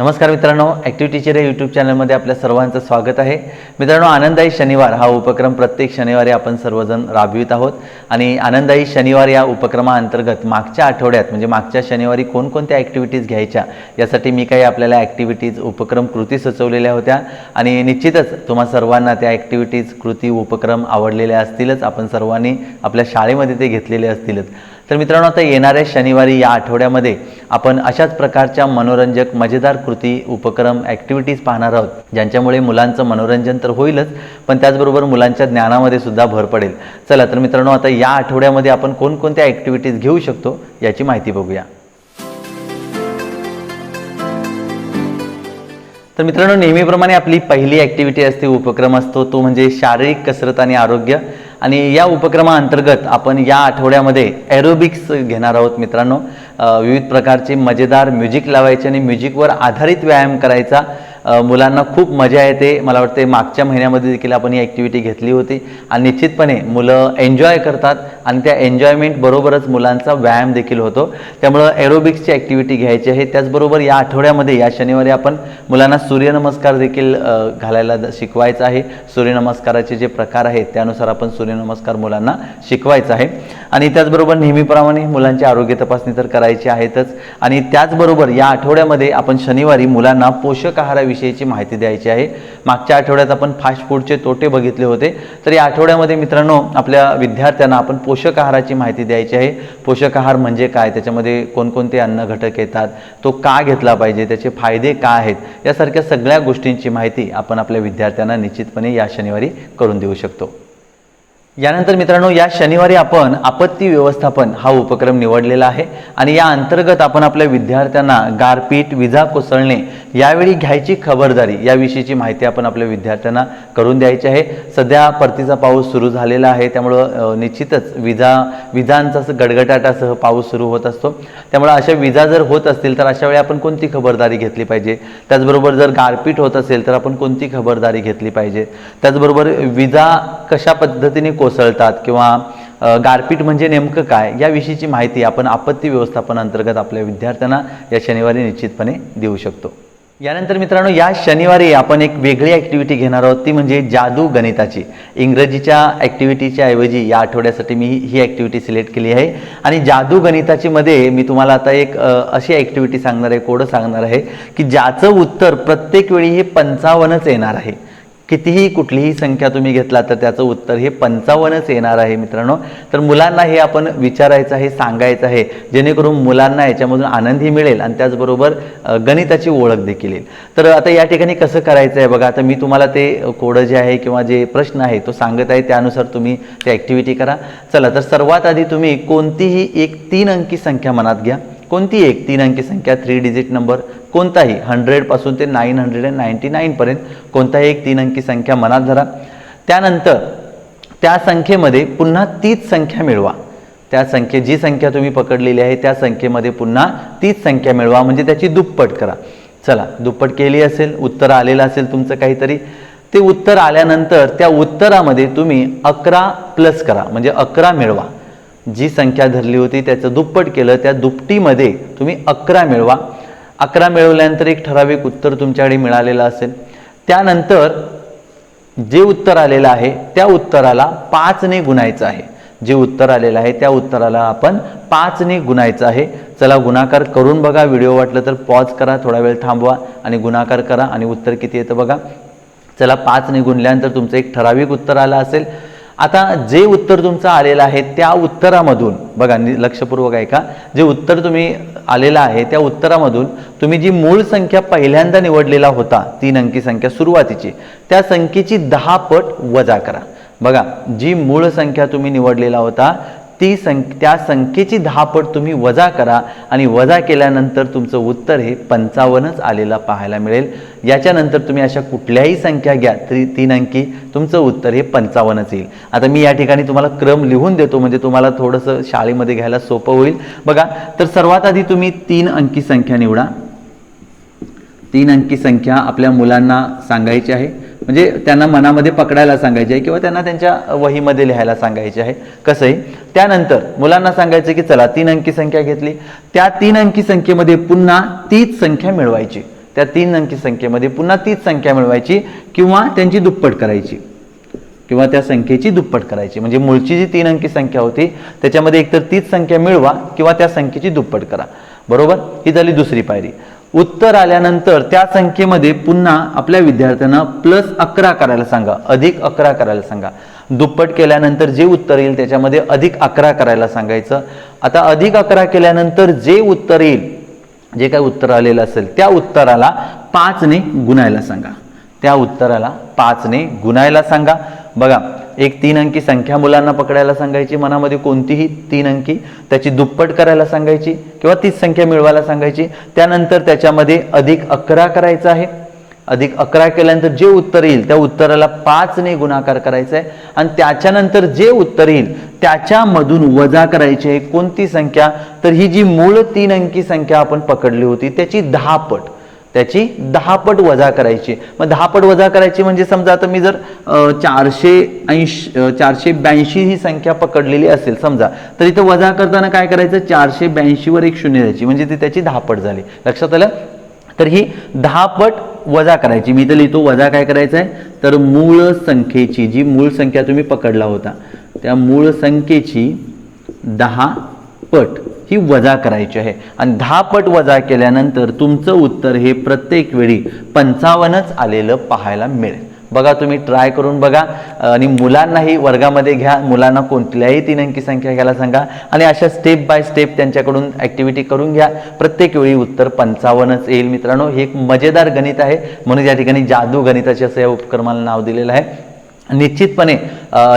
नमस्कार मित्रांनो active teacher या यूट्यूब चॅनलमध्ये आपल्या सर्वांचं स्वागत आहे. मित्रांनो आनंदाई शनिवार हा उपक्रम प्रत्येक शनिवारी आपण सर्वजण राबवित आहोत. आणि आनंददायी शनिवार या उपक्रमाअंतर्गत मागच्या आठवड्यात म्हणजे मागच्या शनिवारी कोणकोणत्या ॲक्टिव्हिटीज घ्यायच्या यासाठी मी काही आपल्याला ॲक्टिव्हिटीज उपक्रम कृती सुचवलेल्या होत्या. आणि निश्चितच तुम्हा सर्वांना त्या ॲक्टिव्हिटीज कृती उपक्रम आवडलेल्या असतीलच. आपण सर्वांनी आपल्या शाळेमध्ये ते घेतलेले असतीलच. तर मित्रांनो आता येणाऱ्या शनिवारी या आठवड्यामध्ये आपण अशाच प्रकारच्या मनोरंजक मजेदार कृती उपक्रम ॲक्टिव्हिटीज पाहणार आहोत ज्यांच्यामुळे मुलांचं मनोरंजन तर होईलच पण त्याचबरोबर मुलांच्या ज्ञानामध्ये सुद्धा भर पडेल. चला तर मित्रांनो आता या आठवड्यामध्ये आपण कोणकोणत्या ॲक्टिव्हिटीज घेऊ शकतो याची माहिती बघूया. तर मित्रांनो नेहमीप्रमाणे आपली पहिली ॲक्टिव्हिटी असते उपक्रम असतो तो म्हणजे शारीरिक कसरत आणि आरोग्य. आणि या उपक्रमाअंतर्गत आपण या आठवड्यामध्ये ॲरोबिक्स घेणार आहोत मित्रांनो. विविध प्रकारचे मजेदार म्युझिक लावायचे आणि म्युझिकवर आधारित व्यायाम करायचा. मुलांना खूप मजा येते. मला वाटते मागच्या महिन्यामध्ये देखील आपण ही ॲक्टिव्हिटी घेतली होती. आणि निश्चितपणे मुलं एन्जॉय करतात. आणि त्या एन्जॉयमेंट बरोबरच मुलांचा व्यायाम देखील होतो. त्यामुळं एरोबिक्सची ॲक्टिव्हिटी घ्यायची आहे. त्याचबरोबर या आठवड्यामध्ये या शनिवारी आपण मुलांना सूर्यनमस्कार देखील घालायला द- शिकवायचं आहे. सूर्यनमस्काराचे जे प्रकार आहेत त्यानुसार आपण सूर्यनमस्कार मुलांना शिकवायचं आहे. आणि त्याचबरोबर नेहमीप्रमाणे मुलांची आरोग्य तपासणी तर करायची आहेतच. आणि त्याचबरोबर या आठवड्यामध्ये आपण शनिवारी मुलांना पोषक आहाराविषयीची माहिती द्यायची आहे. मागच्या आठवड्यात आपण फास्ट फूडचे तोटे बघितले होते. तर या आठवड्यामध्ये मित्रांनो आपल्या विद्यार्थ्यांना आपण पोषक पोषक आहाराची माहिती द्यायची आहे. पोषक आहार म्हणजे काय? त्याच्यामध्ये कोणकोणते अन्न घटक येतात? तो का घेतला पाहिजे? त्याचे फायदे काय आहेत? यासारख्या सगळ्या गोष्टींची माहिती आपण आपल्या विद्यार्थ्यांना निश्चितपणे या शनिवारी करून देऊ शकतो. यानंतर मित्रांनो या शनिवारी आपण आपत्ती व्यवस्थापन हा उपक्रम निवडलेला आहे आणि या अंतर्गत आपण आपल्या विद्यार्थ्यांना गारपीट विजा कोसळणे यावेळी घ्यायची खबरदारी याविषयीची माहिती आपण आपल्या विद्यार्थ्यांना करून द्यायची आहे. सध्या परतीचा पाऊस सुरू झालेला आहे त्यामुळं निश्चितच विजा विजांचा असं गडगडाटासह पाऊस सुरू होत असतो. त्यामुळे अशा विजा जर होत असतील तर अशा वेळी आपण कोणती खबरदारी घेतली पाहिजे? त्याचबरोबर जर गारपीट होत असेल तर आपण कोणती खबरदारी घेतली पाहिजे? त्याचबरोबर विजा कशा पद्धतीने कोसळतात किंवा गारपीट म्हणजे नेमकं काय? याविषयीची माहिती आपण आपत्ती व्यवस्थापन अंतर्गत आपल्या विद्यार्थ्यांना या शनिवारी निश्चितपणे देऊ शकतो. यानंतर मित्रांनो या शनिवारी आपण एक वेगळी ॲक्टिव्हिटी घेणार आहोत ती म्हणजे जादू गणिताची. इंग्रजीच्या ॲक्टिव्हिटीच्या ऐवजी या आठवड्यासाठी मी ही ॲक्टिव्हिटी सिलेक्ट केली आहे. आणि जादू गणिताची मध्ये मी तुम्हाला आता एक अशी ॲक्टिव्हिटी सांगणार आहे कोडं सांगणार आहे की ज्याचं उत्तर प्रत्येक वेळी हे पंचावन्नच येणार आहे. कितीही कुठलीही संख्या तुम्ही घेतला तर त्याचं उत्तर हे पंचावन्नच येणार आहे मित्रांनो. तर मुलांना हे आपण विचारायचं आहे सांगायचं आहे. जेणेकरून मुलांना याच्यामधून आनंदही मिळेल आणि त्याचबरोबर गणिताची ओळख देखील येईल. तर आता या ठिकाणी कसं करायचं आहे बघा. आता मी तुम्हाला ते कोडं जे आहे किंवा जे प्रश्न आहे तो सांगत आहे. त्यानुसार तुम्ही ते ॲक्टिव्हिटी करा. चला तर सर्वात आधी तुम्ही कोणतीही एक तीन अंकी संख्या मनात घ्या. कोणती एक तीन अंकी संख्या थ्री डिजिट नंबर कोणताही हंड्रेडपासून ते नाईन हंड्रेड अँड नाईन्टी नाईनपर्यंत कोणताही एक तीन अंकी संख्या मनात धरा. त्यानंतर त्या संख्येमध्ये पुन्हा तीच संख्या मिळवा. त्या संख्ये जी संख्या तुम्ही पकडलेली आहे त्या संख्येमध्ये पुन्हा तीच संख्या मिळवा. म्हणजे त्याची दुप्पट करा. चला दुप्पट केली असेल उत्तर आलेलं असेल तुमचं काहीतरी. ते उत्तर आल्यानंतर त्या उत्तरामध्ये तुम्ही अकरा प्लस करा. म्हणजे अकरा मिळवा. जी संख्या धरली होती त्याचं दुप्पट केलं त्या दुपटीमध्ये तुम्ही अकरा मिळवा. अकरा मिळवल्यानंतर एक ठराविक उत्तर तुमच्याकडे मिळालेलं असेल. त्यानंतर जे उत्तर आलेलं आहे त्या उत्तराला पाचने गुणायचं आहे. जे उत्तर आलेलं आहे त्या उत्तराला आपण पाचने गुणायचं आहे. चला गुणाकार करून बघा. व्हिडिओ वाटलं तर पॉज करा थोडा वेळ थांबवा आणि गुणाकार करा आणि उत्तर किती येतं बघा. चला पाचने गुणल्यानंतर तुमचं एक ठराविक उत्तर आलं असेल. आता जे उत्तर तुमचं आलेलं आहे त्या उत्तरामधून बघा नि- लक्षपूर्वक आहे का जे उत्तर तुम्ही आलेलं आहे त्या उत्तरामधून तुम्ही जी मूळ संख्या पहिल्यांदा निवडलेला होता तीन अंकी संख्या सुरुवातीची त्या संख्येची दहा पट वजा करा. बघा जी मूळ संख्या तुम्ही निवडलेला होता ती संख त्या संख्येची दहा पट तुम्ही वजा करा आणि वजा केल्यानंतर तुमचं उत्तर हे पंचावन्नच आलेलं पाहायला मिळेल. याच्यानंतर तुम्ही अशा कुठल्याही संख्या घ्या तरी तीन अंकी तुमचं उत्तर हे पंचावन्नच येईल. आता मी या ठिकाणी तुम्हाला क्रम लिहून देतो म्हणजे तुम्हाला थोडंसं शाळेमध्ये घ्यायला सोपं होईल. बघा तर सर्वात आधी तुम्ही तीन अंकी संख्या निवडा. तीन अंकी संख्या आपल्या मुलांना सांगायची आहे. म्हणजे त्यांना मनामध्ये पकडायला सांगायची आहे किंवा त्यांना त्यांच्या वहीमध्ये लिहायला सांगायचे आहे. कसं आहे? त्यानंतर मुलांना सांगायचं की चला तीन अंकी संख्या घेतली. त्या तीन अंकी संख्येमध्ये पुन्हा तीच संख्या मिळवायची. त्या तीन अंकी संख्येमध्ये पुन्हा तीच संख्या मिळवायची किंवा त्यांची दुप्पट करायची. किंवा त्या संख्येची दुप्पट करायची. म्हणजे मूळची जी तीन अंकी संख्या होती त्याच्यामध्ये एकतर तीच संख्या मिळवा किंवा त्या संख्येची दुप्पट करा. बरोबर? ही झाली दुसरी पायरी. उत्तर आल्यानंतर त्या संख्येमध्ये पुन्हा आपल्या विद्यार्थ्यांना प्लस अकरा करायला सांगा अधिक अकरा करायला सांगा. दुप्पट केल्यानंतर जे उत्तर येईल त्याच्यामध्ये अधिक अकरा करायला सांगायचं. आता अधिक अकरा केल्यानंतर जे उत्तर येईल जे काही उत्तर आलेलं असेल त्या उत्तराला पाचने गुणायला सांगा. त्या उत्तराला पाचने गुणायला सांगा. बघा एक तीन अंकी संख्या मुलांना पकडायला सांगायची मनामध्ये कोणतीही तीन अंकी त्याची दुप्पट करायला सांगायची किंवा तीच संख्या मिळवायला सांगायची. त्यानंतर त्याच्यामध्ये अधिक अकरा करायचा आहे. अधिक अकरा केल्यानंतर जे उत्तर येईल त्या उत्तराला पाचने गुणाकार करायचा आहे. आणि त्याच्यानंतर जे उत्तर येईल त्याच्यामधून वजा करायची आहे. कोणती संख्या? तर ही जी मूळ तीन अंकी संख्या आपण पकडली होती त्याची दहा पट. त्याची दहा पट वजा करायची. मग दहा पट वजा करायची म्हणजे समजा आता मी जर चारशे ऐंशी चारशे ब्याऐंशी ही संख्या पकडलेली असेल समजा तर इथं वजा करताना काय करायचं? चारशे ब्याऐंशीवर एक शून्य द्यायची. म्हणजे ती त्याची दहा पट झाली. लक्षात आलं? तर ही दहा पट वजा करायची. मी तर लिहितो वजा काय करायचं आहे तर मूळ संख्येची जी मूळ संख्या तुम्ही पकडला होता त्या मूळ संख्येची दहा पट ही वजा करायची आहे. आणि दहा पट वजा केल्यानंतर तुमचं उत्तर हे प्रत्येक वेळी पंचावन्नच आलेलं पाहायला मिळेल. बघा तुम्ही ट्राय करून बघा. आणि मुलांनाही वर्गामध्ये घ्या. मुलांना कोणत्याही तीन अंकी संख्या घ्यायला सांगा. आणि अशा स्टेप बाय स्टेप त्यांच्याकडून ॲक्टिव्हिटी करून घ्या. प्रत्येक वेळी उत्तर पंचावन्नच येईल मित्रांनो. हे एक मजेदार गणित आहे. म्हणून या ठिकाणी जादू गणिताचे असं या उपक्रमाला नाव दिलेलं आहे. निश्चितपणे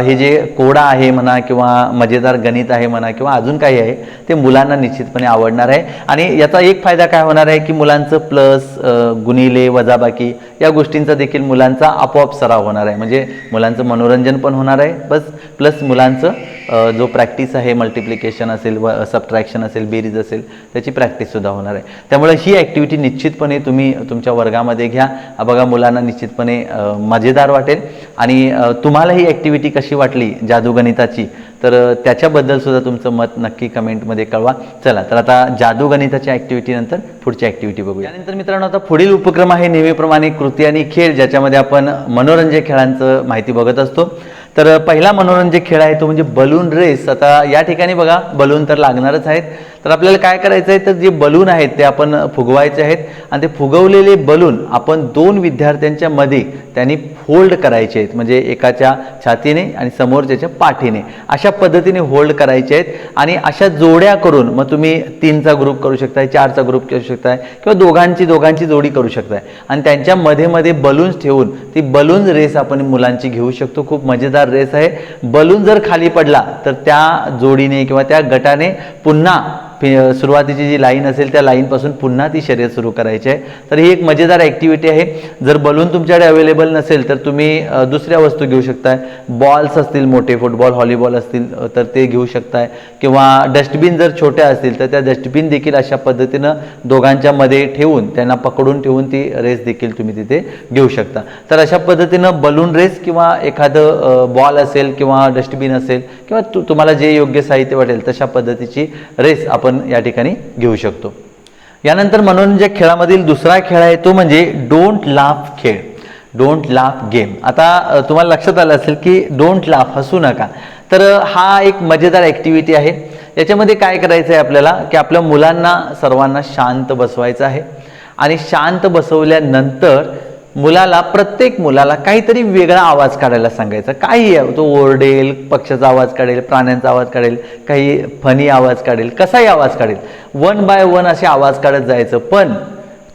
हे जे कोडा आहे म्हणा किंवा मजेदार गणित आहे म्हणा किंवा अजून काही आहे ते मुलांना निश्चितपणे आवडणार आहे. आणि याचा एक फायदा काय होणार आहे की मुलांचं प्लस गुणिले वजाबाकी या गोष्टींचा देखील मुलांचा आपोआप सराव होणार आहे. म्हणजे मुलांचं मनोरंजन पण होणार आहे. बस प्लस मुलांचं जो प्रॅक्टिस आहे मल्टिप्लिकेशन असेल व सबट्रॅक्शन असेल बेरीज असेल त्याची प्रॅक्टिससुद्धा होणार आहे. त्यामुळे ही ॲक्टिव्हिटी निश्चितपणे तुम्ही तुमच्या वर्गामध्ये घ्या. बघा मुलांना निश्चितपणे मजेदार वाटेल. आणि तुम्हाला ही ॲक्टिव्हिटी कशी वाटली जादूगणिताची तर त्याच्याबद्दलसुद्धा तुमचं मत नक्की कमेंटमध्ये कळवा. चला तर आता जादूगणिताच्या ॲक्टिव्हिटी नंतर पुढची ॲक्टिव्हिटी बघूया. त्यानंतर मित्रांनो आता पुढील उपक्रम आहे नेहमीप्रमाणे कृती आणि खेळ ज्याच्यामध्ये आपण मनोरंजक खेळांचं माहिती बघत असतो. तर पहिला मनोरंजक खेळ आहे तो म्हणजे बलून रेस. आता या ठिकाणी बघा बलून तर लागणारच आहेत. तर आपल्याला काय करायचं आहे तर जे बलून आहेत ते आपण फुगवायचे आहेत. आणि ते फुगवलेले बलून आपण दोन विद्यार्थ्यांच्या मध्ये त्यांनी फोल्ड करायचे आहेत. म्हणजे एकाच्या छातीने आणि समोरच्याच्या पाठीने. अशा पद्धतीने होल्ड करायचे आहेत. आणि अशा जोड्या करून मग तुम्ही तीनचा ग्रुप करू शकताय चारचा ग्रुप करू शकताय किंवा दोघांची दोघांची जोडी करू शकताय. आणि त्यांच्या मध्ये मध्ये बलून्स ठेवून ती बलून रेस आपण मुलांची घेऊ शकतो. खूप मजेदार रेस आहे. बलून जर खाली पडला तर त्या जोडीने किंवा त्या गटाने पुन्हा फि- सुरुवातीची जी लाईन असेल त्या लाईनपासून पुन्हा ती शर्यत सुरू करायची आहे. तर ही एक मजेदार ॲक्टिव्हिटी आहे. जर बलून तुमच्याकडे अवेलेबल नसेल तर तुम्ही दुसऱ्या वस्तू घेऊ शकताय. बॉल्स असतील मोठे फुटबॉल हॉलीबॉल असतील तर ते घेऊ शकताय. किंवा डस्टबिन जर छोट्या असतील तर त्या डस्टबिन देखील अशा पद्धतीनं दोघांच्या मध्ये ठेवून त्यांना पकडून ठेवून ती रेस देखील तुम्ही तिथे घेऊ शकता. तर अशा पद्धतीनं बलून रेस किंवा एखादं बॉल असेल किंवा डस्टबिन असेल किंवा तु तुम्हाला जे योग्य साहित्य वाटेल तशा पद्धतीची रेस आपण आपण या ठिकाणी घेऊ शकतो. यानंतर मनोरंजक खेळामधील दुसरा खेळ आहे तो म्हणजे डोंट लाफ खेळ. डोंट लाफ गेम आता तुम्हाला लक्षात आलं असेल की डोंट लाफ हसू नका. तर हा एक मजेदार ॲक्टिव्हिटी आहे. याच्यामध्ये काय करायचं आहे आपल्याला? की आपल्या मुलांना सर्वांना शांत बसवायचं आहे. आणि शांत बसवल्यानंतर मुलाला प्रत्येक मुलाला काहीतरी वेगळा आवाज काढायला सांगायचा. काही तो ओरडेल पक्षाचा आवाज काढेल प्राण्यांचा आवाज काढेल काही फनी आवाज काढेल कसाही आवाज काढेल. वन बाय वन असे आवाज काढत जायचं पण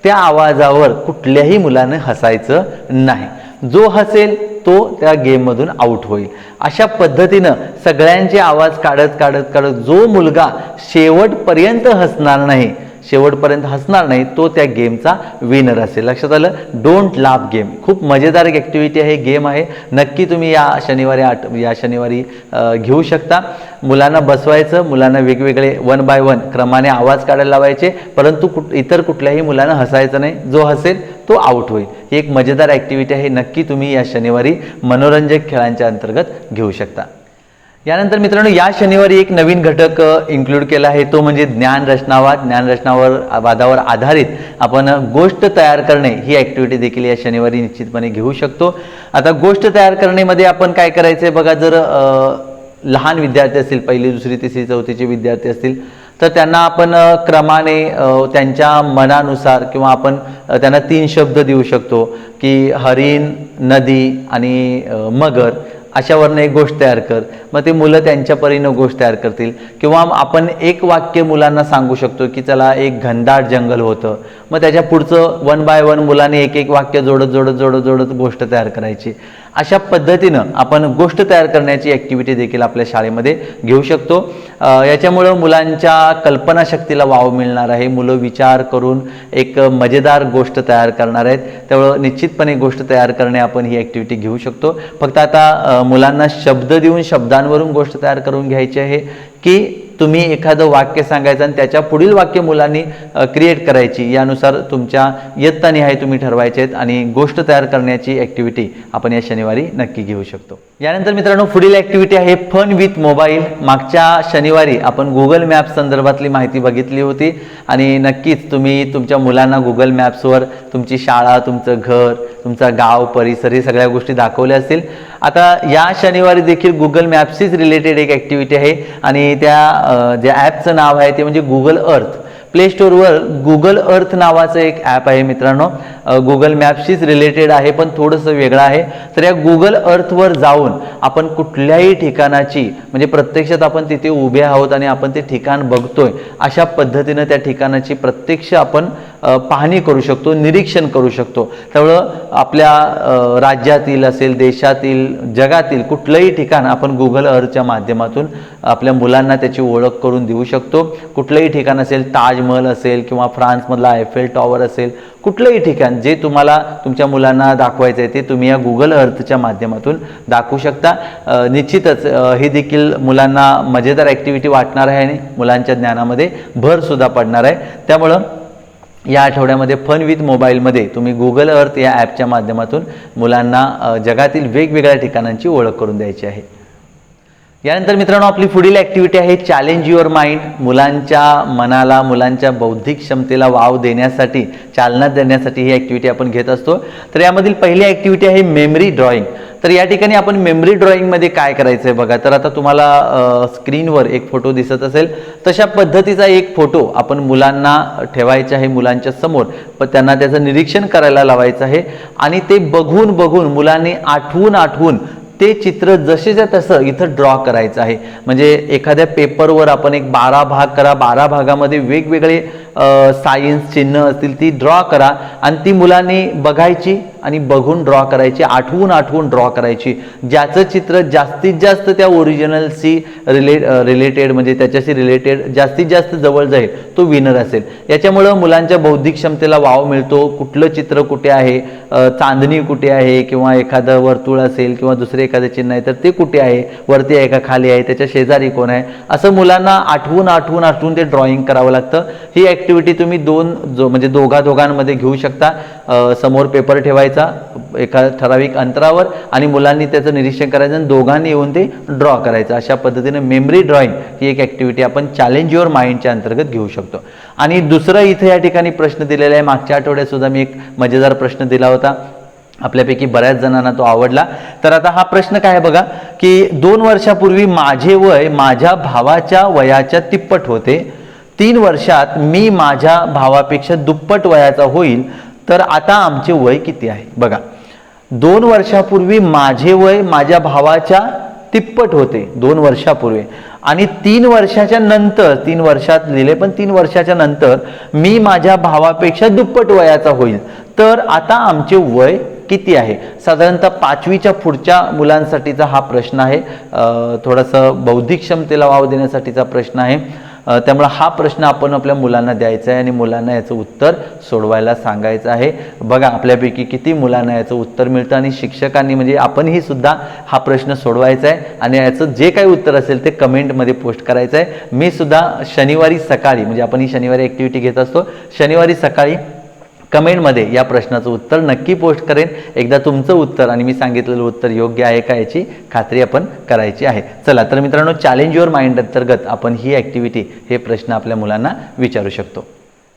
त्या आवाजावर कुठल्याही मुलाने हसायचं नाही. जो हसेल तो त्या गेममधून आऊट होईल. अशा पद्धतीनं सगळ्यांचे आवाज काढत काढत काढत जो मुलगा शेवटपर्यंत हसणार नाही शेवटपर्यंत हसणार नाही तो त्या गेमचा विनर असेल. लक्षात आलं? डोंट लाभ गेम खूप मजेदार एक ॲक्टिव्हिटी आहे गेम आहे. नक्की तुम्ही या शनिवारी आठ या शनिवारी घेऊ शकता. मुलांना बसवायचं मुलांना वेगवेगळे वन बाय वन क्रमाने आवाज काढायला लावायचे परंतु कुठ इतर कुठल्याही मुलांना हसायचं नाही. जो हसेल तो आऊट होईल. ही एक मजेदार ॲक्टिव्हिटी आहे. नक्की तुम्ही या शनिवारी मनोरंजक खेळांच्या अंतर्गत घेऊ शकता. यानंतर मित्रांनो या शनिवारी एक नवीन घटक इन्क्लूड केला आहे. तो म्हणजे ज्ञान रचनावाद. ज्ञान रचनावर वादावर आधारित आपण गोष्ट तयार करणे ही ॲक्टिव्हिटी देखील या शनिवारी निश्चितपणे घेऊ शकतो. आता गोष्ट तयार करण्यामध्ये आपण काय करायचं आहे बघा जर लहान विद्यार्थी असतील पहिली दुसरी तिसरी चौथीचे विद्यार्थी असतील तर त्यांना आपण क्रमाने त्यांच्या मनानुसार किंवा आपण त्यांना तीन शब्द देऊ शकतो की हरिण नदी आणि मगर. अशावरनं एक गोष्ट तयार कर. मग ते मुलं त्यांच्या परीनं गोष्ट तयार करतील. किंवा आपण एक वाक्य मुलांना सांगू शकतो की चला एक घनदाट जंगल होतं. मग त्याच्या पुढचं वन बाय वन मुलांनी एक एक वाक्य जोडत जोडत जोडत जोडत गोष्ट तयार करायची. अशा पद्धतीनं आपण गोष्ट तयार करण्याची ॲक्टिव्हिटी देखील आपल्या शाळेमध्ये घेऊ शकतो. याच्यामुळं मुलांच्या कल्पनाशक्तीला वाव मिळणार आहे. मुलं विचार करून एक मजेदार गोष्ट तयार करणार आहेत. त्यामुळं निश्चितपणे गोष्ट तयार करणे आपण ही ॲक्टिव्हिटी घेऊ शकतो. फक्त आता मुलांना शब्द देऊन शब्दांवरून गोष्ट तयार करून घ्यायची आहे की तुम्ही एखादं वाक्य सांगायचं आणि त्याच्या पुढील वाक्य मुलांनी क्रिएट करायची. यानुसार तुमच्या इयत्तानिहाय तुम्ही ठरवायचे आहेत आणि गोष्ट तयार करण्याची ॲक्टिव्हिटी आपण या शनिवारी नक्की घेऊ शकतो. यानंतर मित्रांनो पुढील ॲक्टिव्हिटी आहे फन विथ मोबाईल मागच्या शनिवारी आपण गुगल मॅप्स संदर्भातली माहिती बघितली होती आणि नक्कीच तुम्ही तुमच्या मुलांना गुगल मॅप्सवर तुमची शाळा तुमचं घर तुमचा गाव परिसर हे सगळ्या गोष्टी दाखवल्या असतील. आता या शनिवारी देखील गुगल मॅप्सशीच रिलेटेड एक ॲक्टिव्हिटी आहे आणि त्या ज्या ॲपचं नाव आहे ते म्हणजे गुगल अर्थ प्ले स्टोअरवर गुगल अर्थ नावाचं एक ॲप आहे मित्रांनो. गुगल मॅपशीच रिलेटेड आहे पण थोडंसं वेगळं आहे. तर या गुगल अर्थवर जाऊन आपण कुठल्याही ठिकाणाची म्हणजे प्रत्यक्षात आपण तिथे उभे आहोत आणि आपण ते ठिकाण बघतोय अशा पद्धतीनं त्या ठिकाणाची प्रत्यक्ष आपण पाहणी करू शकतो निरीक्षण करू शकतो. त्यामुळं आपल्या राज्यातील असेल देशातील जगातील कुठलंही ठिकाण आपण गुगल अर्थच्या माध्यमातून आपल्या मुलांना त्याची ओळख करून देऊ शकतो. कुठलंही ठिकाण असेल ताजमहल असेल किंवा फ्रान्समधला आयफेल टॉवर असेल कुठलंही ठिकाण जे तुम्हाला तुमच्या मुलांना दाखवायचं आहे ते तुम्ही या गुगल अर्थच्या माध्यमातून दाखवू शकता. निश्चितच हे देखील मुलांना मजेदार ॲक्टिव्हिटी वाटणार आहे आणि मुलांच्या ज्ञानामध्ये भरसुद्धा पडणार आहे. त्यामुळं या आठवड्यामध्ये फन विथ मोबाईलमध्ये तुम्ही गुगल अर्थ या ॲपच्या माध्यमातून मुलांना जगातील वेगवेगळ्या ठिकाणांची ओळख करून द्यायची आहे. यानंतर मित्रांनो आपली पुढील ॲक्टिव्हिटी आहे चॅलेंज युअर माइंड मुलांच्या मनाला मुलांच्या बौद्धिक क्षमतेला वाव देण्यासाठी चालना देण्यासाठी ही ॲक्टिव्हिटी आपण घेत असतो. तर यामधील पहिली ॲक्टिव्हिटी आहे मेमरी ड्रॉइंग तर या ठिकाणी आपण मेमरी ड्रॉइंगमध्ये काय करायचं आहे बघा. तर आता तुम्हाला स्क्रीनवर एक फोटो दिसत असेल. तशा पद्धतीचा एक फोटो आपण मुलांना ठेवायचा आहे मुलांच्या समोर. पण त्यांना त्याचं निरीक्षण करायला लावायचं आहे. आणि ते बघून बघून मुलांनी आठवून आठवून ते चित्र जसेच्या तसं इथं ड्रॉ करायचं आहे. म्हणजे एखाद्या पेपरवर आपण एक बारा भाग करा. बारा भागामध्ये वेगवेगळे सायन्स चिन्ह असतील ती ड्रॉ करा. आणि ती मुलांनी बघायची आणि बघून ड्रॉ करायची आठवून आठवून ड्रॉ करायची. ज्याचं चित्र जास्तीत जास्त त्या ओरिजिनलशी रिले रिलेटेड म्हणजे त्याच्याशी रिलेटेड जास्तीत जास्त जवळ जाईल तो विनर असेल. याच्यामुळं मुलांच्या बौद्धिक क्षमतेला वाव मिळतो. कुठलं चित्र कुठे आहे चांदणी कुठे आहे किंवा एखादं वर्तुळ असेल किंवा दुसरे एखादं चिन्ह आहे तर ते कुठे आहे वरती आहे का खाली आहे त्याच्या शेजारी कोण आहे? असं मुलांना आठवून आठवून आठवून ते ड्रॉइंग करावं लागतं. ही ॲक्टिव्हिटी तुम्ही दोन जो म्हणजे दोघा दोघांमध्ये घेऊ शकता. समोर पेपर ठेवायचा एका ठराविक अंतरावर आणि मुलांनी त्याचं निरीक्षण करायचं आणि दोघांनी येऊन ते ड्रॉ करायचं. अशा पद्धतीने मेमरी ड्रॉइंग ही एक ॲक्टिव्हिटी आपण चॅलेंज युअर माइंडच्या अंतर्गत घेऊ शकतो. आणि दुसरं इथं या ठिकाणी प्रश्न दिलेला आहे. मागच्या आठवड्यात सुद्धा मी एक मजेदार प्रश्न दिला होता. आपल्यापैकी बऱ्याच जणांना तो आवडला. तर आता हा प्रश्न काय आहे बघा की दोन वर्षापूर्वी माझे वय माझ्या भावाच्या वयाच्या तिप्पट होते. तीन वर्षात मी माझ्या भावापेक्षा दुप्पट वयाचा होईल तर आता आमचे वय किती आहे? बघा दोन वर्षापूर्वी माझे वय माझ्या भावाच्या तिप्पट होते दोन वर्षापूर्वी. आणि तीन वर्षाच्या नंतर तीन वर्षात लिहिले पण तीन वर्षाच्या नंतर मी माझ्या भावापेक्षा दुप्पट वयाचा होईल तर आता आमचे वय किती आहे? साधारणतः पाचवीच्या पुढच्या मुलांसाठीचा हा प्रश्न आहे. थोडासा थोडंसं बौद्धिक क्षमतेला वाव देण्यासाठीचा प्रश्न आहे. त्यामुळे हा प्रश्न आपण आपल्या मुलांना द्यायचा आहे आणि मुलांना याचं उत्तर सोडवायला सांगायचं आहे. बघा आपल्यापैकी किती मुलांना याचं उत्तर मिळतं आणि शिक्षकांनी म्हणजे आपणही सुद्धा हा प्रश्न सोडवायचा आहे आणि याचं जे काही उत्तर असेल ते कमेंटमध्ये पोस्ट करायचं आहे. मी सुद्धा शनिवारी सकाळी म्हणजे आपण ही शनिवारी ॲक्टिव्हिटी घेत असतो. शनिवारी सकाळी कमेंटमध्ये या प्रश्नाचं उत्तर नक्की पोस्ट करेन. एकदा तुमचं उत्तर आणि मी सांगितलेलं उत्तर योग्य आहे का याची खात्री आपण करायची आहे. चला तर मित्रांनो चॅलेंज युअर माइंड अंतर्गत आपण ही ॲक्टिव्हिटी हे प्रश्न आपल्या मुलांना विचारू शकतो.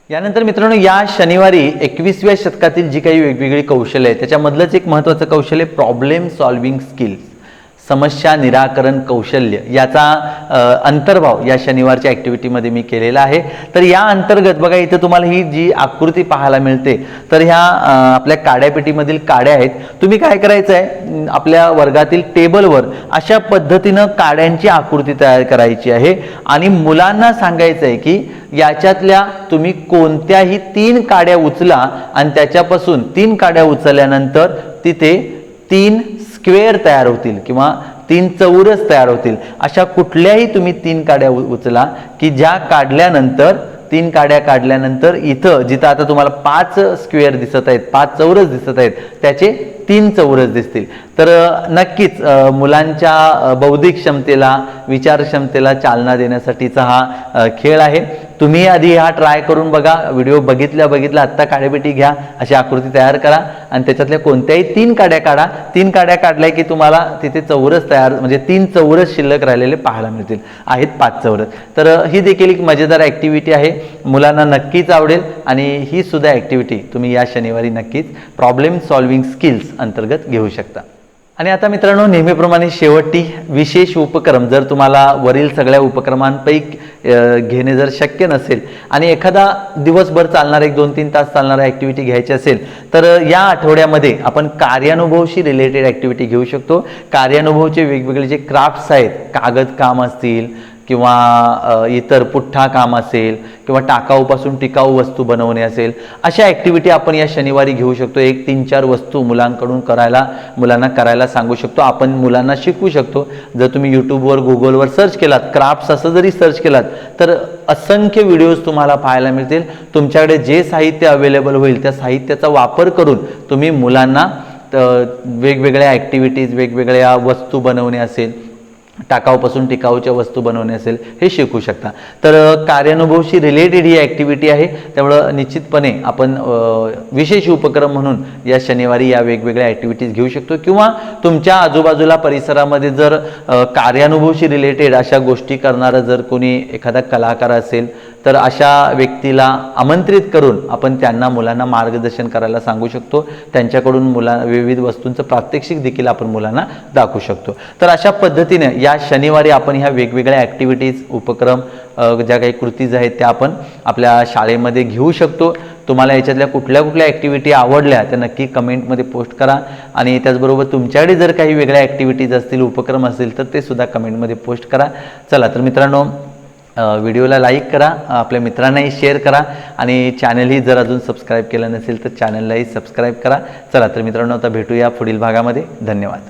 यानंतर मित्रांनो या शनिवारी एकवीसव्या शतकातील जी काही वेगवेगळी कौशल्य आहे त्याच्यामधलंच एक महत्त्वाचं कौशल्य प्रॉब्लेम सॉल्विंग स्किल्स समस्या निराकरण कौशल्य याचा अंतर्भाव या शनिवारच्या ॲक्टिव्हिटीमध्ये मी केलेला आहे. तर या अंतर्गत बघा इथं तुम्हाला ही जी आकृती पाहायला मिळते तर ह्या आपल्या काड्यापेटीमधील काड्या आहेत. तुम्ही काय करायचं आहे आपल्या वर्गातील टेबलवर अशा पद्धतीनं काड्यांची आकृती तयार करायची आहे. आणि मुलांना सांगायचं आहे की याच्यातल्या तुम्ही कोणत्याही तीन काड्या उचला आणि त्याच्यापासून तीन काड्या उचलल्यानंतर तिथे तीन स्क्वेअर तयार होतील किंवा तीन चौरस तयार होतील अशा कुठल्याही तुम्ही तीन काड्या उचला की ज्या काढल्यानंतर तीन काड्या काढल्यानंतर इथं जिथं आता तुम्हाला पाच स्क्वेअर दिसत आहेत पाच चौरस दिसत आहेत त्याचे तीन चौरस दिसतील. तर नक्कीच मुलांच्या बौद्धिक क्षमतेला विचार क्षमतेला चालना देण्यासाठीचा हा खेळ आहे. तुम्ही आधी हा ट्राय करून बघा व्हिडिओ बघितल्या बघितल्या आत्ता काड्यापेटी घ्या अशी आकृती तयार करा आणि त्याच्यातल्या कोणत्याही तीन काड्या काढा. तीन काड्या काढल्या की तुम्हाला तिथे चौरस तयार म्हणजे तीन चौरस शिल्लक राहिलेले पाहायला मिळतील. आहेत पाच चौरस. तर ही देखील एक मजेदार ॲक्टिव्हिटी आहे. मुलांना नक्कीच आवडेल आणि ही सुद्धा ॲक्टिव्हिटी तुम्ही या शनिवारी नक्कीच प्रॉब्लेम सॉल्विंग स्किल्स अंतर्गत घेऊ शकता. आणि आता मित्रांनो नेहमीप्रमाणे शेवटी विशेष उपक्रम जर तुम्हाला वरील सगळ्या उपक्रमांपैकी घेणे जर शक्य नसेल आणि एखादा दिवसभर चालणारा एक दोन तीन तास चालणारा ॲक्टिव्हिटी घ्यायची असेल तर या आठवड्यामध्ये आपण कार्यानुभवशी रिलेटेड ॲक्टिव्हिटी घेऊ शकतो. कार्यानुभवचे वेगवेगळे जे क्राफ्ट्स आहेत कागद काम असतील किंवा इतर पुठ्ठा काम असेल किंवा टाकाऊपासून टिकाऊ वस्तू बनवणे असेल अशा ॲक्टिव्हिटी आपण या शनिवारी घेऊ शकतो. एक तीन चार वस्तू मुलांकडून करायला मुलांना करायला सांगू शकतो. आपण मुलांना शिकवू शकतो. जर तुम्ही यूट्यूबवर गुगलवर सर्च केलात क्राफ्ट्स असं जरी सर्च केलात तर असंख्य व्हिडिओज तुम्हाला पाहायला मिळतील. तुमच्याकडे जे साहित्य अवेलेबल होईल त्या साहित्याचा वापर करून तुम्ही मुलांना वेगवेगळ्या ॲक्टिव्हिटीज वेगवेगळ्या वस्तू बनवणे असेल टाकाऊपासून टिकाऊच्या वस्तू बनवणे असेल हे शिकू शकता. तर कार्यानुभवशी रिलेटेड ही ॲक्टिव्हिटी आहे. त्यामुळं निश्चितपणे आपण विशेष उपक्रम म्हणून या शनिवारी या वेगवेगळ्या ॲक्टिव्हिटीज घेऊ शकतो. किंवा तुमच्या आजूबाजूला परिसरामध्ये जर कार्यानुभवशी रिलेटेड अशा गोष्टी करणारा जर कोणी एखादा कलाकार असेल तर अशा व्यक्तीला आमंत्रित करून आपण त्यांना मुलांना मार्गदर्शन करायला सांगू शकतो. त्यांच्याकडून मुला विविध वस्तूंचं प्रात्यक्षिक देखील आपण मुलांना दाखवू शकतो. तर अशा पद्धतीने या शनिवारी आपण ह्या वेगवेगळ्या ॲक्टिव्हिटीज उपक्रम ज्या काही कृतीज आहेत त्या आपण आपल्या शाळेमध्ये घेऊ शकतो. तुम्हाला याच्यातल्या कुठल्या कुठल्या ॲक्टिव्हिटी आवडल्या त्या नक्की कमेंटमध्ये पोस्ट करा. आणि त्याचबरोबर तुमच्याकडे जर काही वेगळ्या ॲक्टिव्हिटीज असतील उपक्रम असतील तर ते सुद्धा कमेंटमध्ये पोस्ट करा. चला तर मित्रांनो व्हिडिओला लाईक करा आपल्या मित्रांनाही शेअर करा आणि चॅनलही जर अजून सबस्क्राईब केलं नसेल तर चॅनललाही सबस्क्राईब करा. चला तर मित्रांनो आता भेटूया पुढील भागामध्ये. धन्यवाद.